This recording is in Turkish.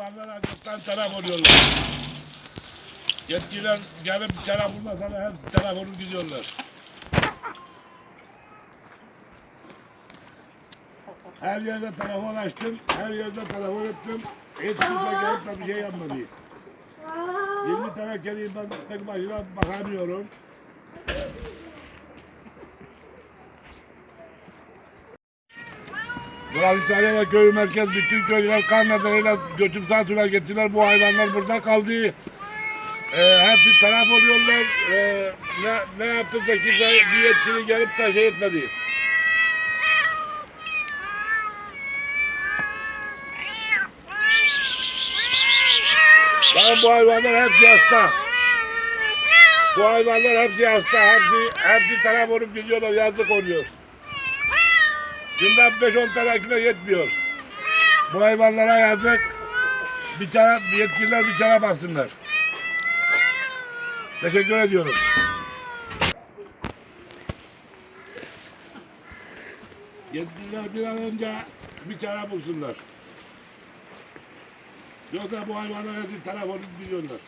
hayvanlar acıktan taraf oluyorlar. Yetkililer gelip taraf bulmasana hep taraf gidiyorlar. Her yerde telefon açtım, her yerde telefon ettim. Hiç kimse gelip de bir şey yapmadı. 20 tane kediyim ben tek başına bakamıyorum. Burası Sarıya köyü merkez bütün köyler nedeniyle götüm saatüler getirdiler. Bu hayvanlar burada kaldı. Ee, hepsi taraf oluyorlar. Ee, ne, ne yaptımsa kimse bir yetkili gelip de şey etmedi. Lan bu hayvanlar hepsi hasta. Bu hayvanlar hepsi hasta. Hepsi, hepsi taraf olup gidiyorlar. Yazık oluyor. Şundan 5-10 tane ekmek yetmiyor. Bu hayvanlara yazık. Bir bir yetkililer bir tane baksınlar. Teşekkür ediyorum. Yetkililer bir an önce bir tane bulsunlar. Yoksa bu hayvanlar hepsi taraf olup gidiyorlar.